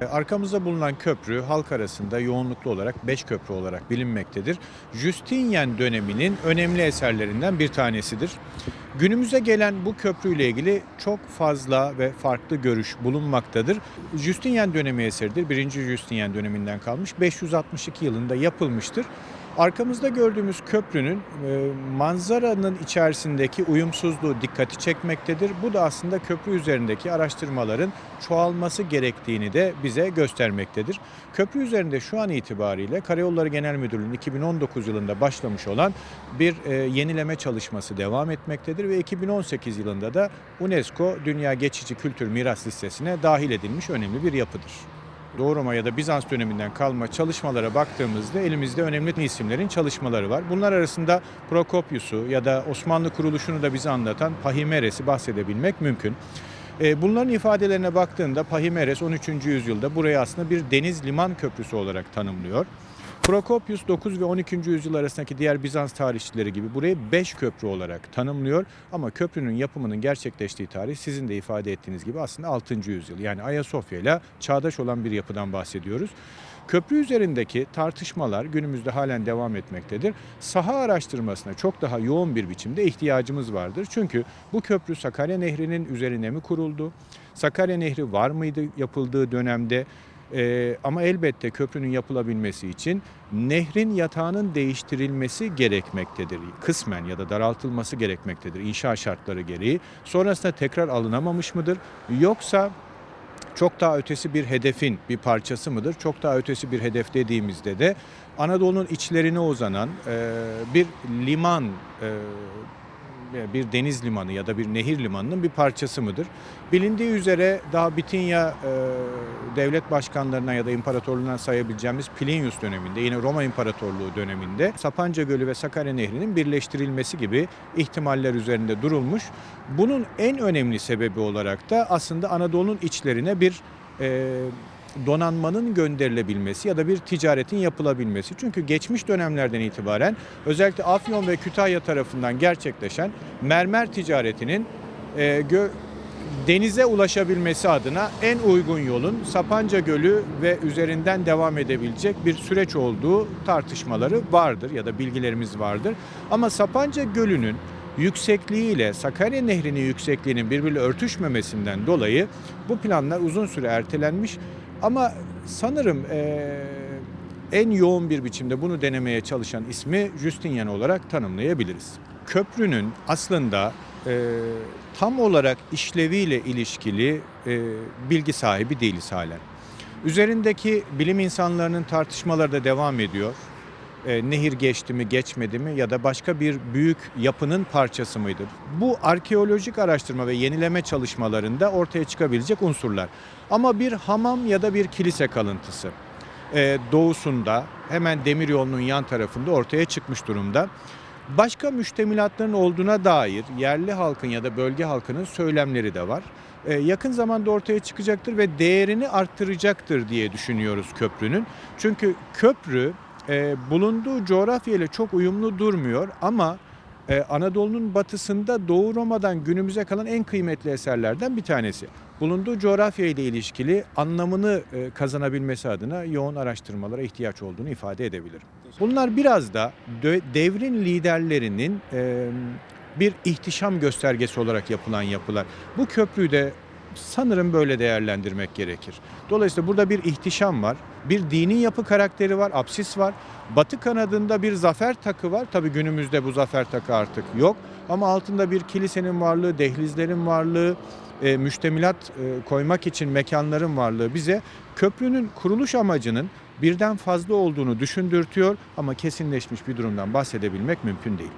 E, Arkamızda bulunan köprü halk arasında yoğunluklu olarak 5 köprü olarak bilinmektedir. Justinian döneminin önemli eserlerinden bir tanesidir. Günümüze gelen bu köprüyle ilgili çok fazla ve farklı görüş bulunmaktadır. Justinian dönemi eseridir. 1. Justinian döneminden kalmış. 562 yılında yapılmıştır. Arkamızda gördüğümüz köprünün e, manzaranın içerisindeki uyumsuzluğu dikkati çekmektedir. Bu da aslında köprü üzerindeki araştırmaların çoğalması gerektiğini de bize göstermektedir. Köprü üzerinde şu an itibariyle Karayolları Genel Müdürlüğü'nün 2019 yılında başlamış olan bir e, yenileme çalışması devam etmektedir ve 2018 yılında da UNESCO Dünya Geçici Kültür Miras Listesi'ne dahil edilmiş önemli bir yapıdır. Doğu Roma ya da Bizans döneminden kalma çalışmalara baktığımızda elimizde önemli isimlerin çalışmaları var. Bunlar arasında Prokopius'u ya da Osmanlı kuruluşunu da bize anlatan Pahimeres'i bahsedebilmek mümkün. E, Bunların ifadelerine baktığında Pahimeres 13. yüzyılda burayı aslında bir deniz liman köprüsü olarak tanımlıyor. Prokopius 9 ve 12. yüzyıl arasındaki diğer Bizans tarihçileri gibi burayı 5 köprü olarak tanımlıyor. Ama köprünün yapımının gerçekleştiği tarih sizin de ifade ettiğiniz gibi aslında 6. yüzyıl. Yani Ayasofya ile çağdaş olan bir yapıdan bahsediyoruz. Köprü üzerindeki tartışmalar günümüzde halen devam etmektedir. Saha araştırmasına çok daha yoğun bir biçimde ihtiyacımız vardır. Çünkü bu köprü Sakarya Nehri'nin üzerine mi kuruldu? Sakarya Nehri var mıydı yapıldığı dönemde? Ee, ama elbette köprünün yapılabilmesi için nehrin yatağının değiştirilmesi gerekmektedir. Kısmen ya da daraltılması gerekmektedir inşa şartları gereği. Sonrasında tekrar alınamamış mıdır? Yoksa çok daha ötesi bir hedefin bir parçası mıdır? Çok daha ötesi bir hedef dediğimizde de Anadolu'nun içlerine uzanan e, bir liman, e, bir deniz limanı ya da bir nehir limanının bir parçası mıdır? Bilindiği üzere daha Bitinya e, devlet başkanlarına ya da imparatorluğundan sayabileceğimiz Plinius döneminde, yine Roma İmparatorluğu döneminde Sapanca Gölü ve Sakarya Nehri'nin birleştirilmesi gibi ihtimaller üzerinde durulmuş. Bunun en önemli sebebi olarak da aslında Anadolu'nun içlerine bir e, donanmanın gönderilebilmesi ya da bir ticaretin yapılabilmesi. Çünkü geçmiş dönemlerden itibaren özellikle Afyon ve Kütahya tarafından gerçekleşen mermer ticaretinin e, gö- denize ulaşabilmesi adına en uygun yolun Sapanca Gölü ve üzerinden devam edebilecek bir süreç olduğu tartışmaları vardır ya da bilgilerimiz vardır. Ama Sapanca Gölü'nün yüksekliği ile Sakarya Nehri'nin yüksekliğinin birbiriyle örtüşmemesinden dolayı bu planlar uzun süre ertelenmiş. Ama sanırım eee, en yoğun bir biçimde bunu denemeye çalışan ismi Justinian olarak tanımlayabiliriz. Köprünün aslında eee, tam olarak işleviyle ilişkili eee, bilgi sahibi değiliz halen. Üzerindeki bilim insanlarının tartışmaları da devam ediyor. E, nehir geçti mi geçmedi mi ya da başka bir büyük yapının parçası mıydı? Bu arkeolojik araştırma ve yenileme çalışmalarında ortaya çıkabilecek unsurlar. Ama bir hamam ya da bir kilise kalıntısı e, doğusunda hemen demiryolunun yan tarafında ortaya çıkmış durumda. Başka müştemilatların olduğuna dair yerli halkın ya da bölge halkının söylemleri de var. E, yakın zamanda ortaya çıkacaktır ve değerini arttıracaktır diye düşünüyoruz köprünün. Çünkü köprü e, bulunduğu coğrafya ile çok uyumlu durmuyor ama e, Anadolu'nun batısında Doğu Roma'dan günümüze kalan en kıymetli eserlerden bir tanesi. Bulunduğu coğrafya ile ilişkili anlamını e, kazanabilmesi adına yoğun araştırmalara ihtiyaç olduğunu ifade edebilirim. Bunlar biraz da devrin liderlerinin e, bir ihtişam göstergesi olarak yapılan yapılar. Bu köprüyü de sanırım böyle değerlendirmek gerekir. Dolayısıyla burada bir ihtişam var. Bir dini yapı karakteri var, apsis var. Batı kanadında bir zafer takı var. Tabii günümüzde bu zafer takı artık yok. Ama altında bir kilisenin varlığı, dehlizlerin varlığı, e, müştemilat e, koymak için mekanların varlığı bize köprünün kuruluş amacının birden fazla olduğunu düşündürtüyor ama kesinleşmiş bir durumdan bahsedebilmek mümkün değil.